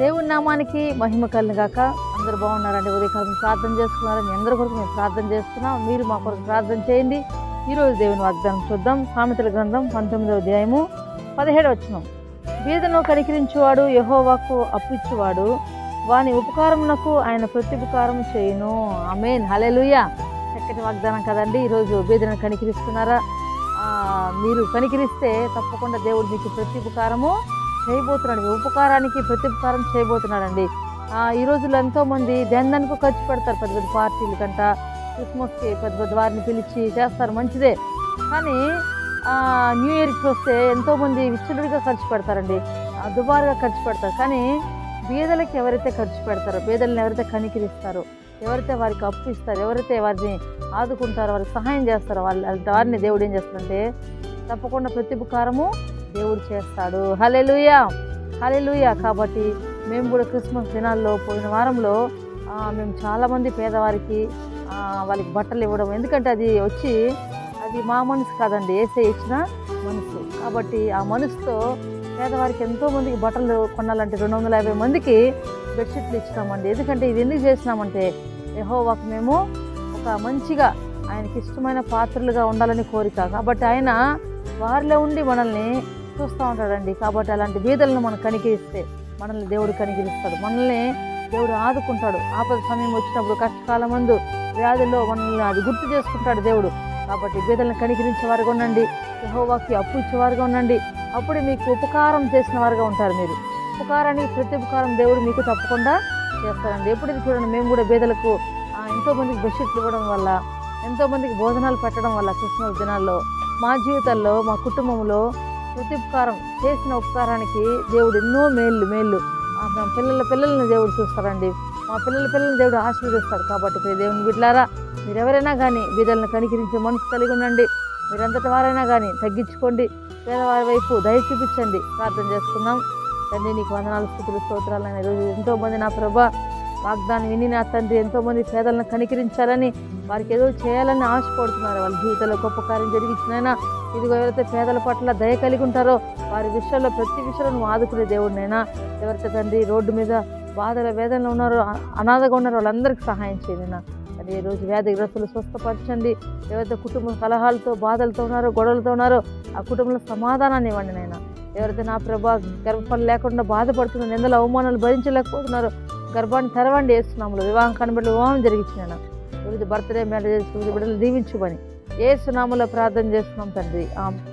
దేవుని నామానికి మహిమ కలిగిన గాక. అందరు బాగున్నారండి? ఉదయకాలం ప్రార్థన చేసుకున్నారని అందరి కొరకు మేము ప్రార్థన చేస్తున్నాం. మీరు మా కొరకు ప్రార్థన చేయండి. ఈరోజు దేవుని వాగ్దానం చూద్దాం. సామెతల గ్రంథం పంతొమ్మిదవ అధ్యాయము పదిహేడు వచ్చినాం బీదను కనికరించువాడు యహోవాకు అప్పిచ్చువాడు. వాని ఉపకారమునకు ఆయన ప్రత్యుపకారం చేయును. ఆమెన్. హలెలుయ చక్కటి వాగ్దానం కదండి. ఈరోజు బీదను కనికరిస్తున్నారా? మీరు కనికరిస్తే తప్పకుండా దేవుడు మీకు ప్రత్యుపకారము చేయబోతున్నాడు. ఉపకారానికి ప్రత్యుపకారం చేయబోతున్నాడండి. ఈ రోజుల్లో ఎంతోమంది దానికి ఖర్చు పెడతారు. పెద్ద పెద్ద పార్టీలు కంట క్రిస్మస్కి పెద్ద పెద్ద వారిని పిలిచి చేస్తారు. మంచిదే. కానీ న్యూ ఇయర్కి వస్తే ఎంతోమంది విచ్చలుడిగా ఖర్చు పెడతారండి. దుబారుగా ఖర్చు పెడతారు. కానీ బీదలకి ఎవరైతే ఖర్చు పెడతారో బీదలను ఎవరైతే కనికిరిస్తారో ఎవరైతే వారికి అప్పు ఇస్తారో ఎవరైతే వారిని ఆదుకుంటారో వారికి సహాయం చేస్తారో వాళ్ళ వారిని దేవుడు ఏం చేస్తారంటే తప్పకుండా ప్రతిపకారము దేవుడు చేస్తాడు. హలెలుయా హలెలుయా కాబట్టి మేము కూడా క్రిస్మస్ దినాల్లో పోయిన వారంలో మేము చాలామంది పేదవారికి వాళ్ళకి బట్టలు ఇవ్వడం. ఎందుకంటే అది వచ్చి అది మా మనసు కాదండి. ఏసే ఇచ్చిన మనసు. కాబట్టి ఆ మనసుతో పేదవారికి ఎంతో మందికి బట్టలు కొనాలంటే రెండు వందల యాభై మందికి బెడ్షీట్లు ఇచ్చినామండి. ఎందుకంటే ఇది ఎందుకు చేసినామంటే యెహోవాకు మేము ఒక మంచిగా ఆయనకి ఇష్టమైన పాత్రలుగా ఉండాలని కోరిక. కాబట్టి ఆయన వారిలో ఉండి మనల్ని చూస్తూ ఉంటాడండి. కాబట్టి అలాంటి బీదలను మనం కనికరిస్తే మనల్ని దేవుడు కనికరిస్తాడు. మనల్ని దేవుడు ఆదుకుంటాడు. ఆపద సమయం వచ్చినప్పుడు కష్టకాలం మందు వ్యాధుల్లో మనల్ని అది గుర్తు చేసుకుంటాడు దేవుడు. కాబట్టి బీదలను కనికరించే వారుగా ఉండండి. యహోవాకి అప్పు ఇచ్చేవారుగా ఉండండి. అప్పుడే మీకు ఉపకారం చేసిన వారుగా ఉంటారు మీరు. ఉపకారానికి ప్రతి ఉపకారం దేవుడు మీకు తప్పకుండా చేస్తారండి ఎప్పుడైతే చూడండి మేము కూడా బీదలకు ఎంతోమందికి బెడ్షీట్లు ఇవ్వడం వల్ల ఎంతోమందికి భోజనాలు పెట్టడం వల్ల క్రిస్మస్ దినాల్లో మా జీవితాల్లో మా కుటుంబంలో ప్రతి ఉపకారం చేసిన ఉపకారానికి దేవుడు ఎన్నో మేళ్ళు మేళ్ళు మా పిల్లల పిల్లల్ని దేవుడు చూస్తారండి. మా పిల్లల పిల్లల్ని దేవుడు ఆశీర్వదిస్తాడు కాబట్టి ప్రియ దేవుని బిడ్డలారా మీరు ఎవరైనా కానీ బిడ్డలను కనికరించే మనసు కలిగి ఉండండి. మీరంతటి వారైనా కానీ తగ్గించుకోండి. పేదవారి వైపు దయ చూపించండి. ప్రార్థన చేసుకుందాం. తండ్రి నీకు వందనాలు స్థితులు స్తోత్రాలు. ఈరోజు ఎంతో మంది నా ప్రభా వాగ్దానం విని నా తండ్రి ఎంతోమంది పేదలను కనికరించాలని వారికి ఏదో చేయాలని ఆశపడుతున్నారు. వాళ్ళ జీవితంలో గొప్ప కార్యం జరిగించినైనా ఇదిగో ఎవరైతే పేదల పట్ల దయ కలిగి ఉంటారో వారి విషయంలో ప్రతి విషయంలో నువ్వు ఆదుకునే దేవుడినైనా ఎవరైతే తండ్రి రోడ్డు మీద బాధల వేదనలో ఉన్నారో అనాథగా ఉన్నారో వాళ్ళందరికీ సహాయం చేయనైనా అది ఈ రోజు వ్యాధిగ్రస్తులు స్వస్థపరచండి. ఎవరైతే కుటుంబ కలహాలతో బాధలతో ఉన్నారో గొడవలతో ఉన్నారో ఆ కుటుంబంలో సమాధానాన్ని ఇవ్వండి నాయన ఎవరైతే నా ప్రభా గర్భఫలం లేకుండా బాధపడుతున్న నిందల అవమానాలు భరించలేకపోతున్నారో గర్భాన్ని తెరవండి వేస్తున్నాములు వివాహం కనబడి వివాహం జరిగించిన గురించి బర్త్డే మ్యారేజ్ బిడ్డలు దీవించుమని ఏ సునామలో ప్రార్థన చేస్తున్నాం తండ్రి.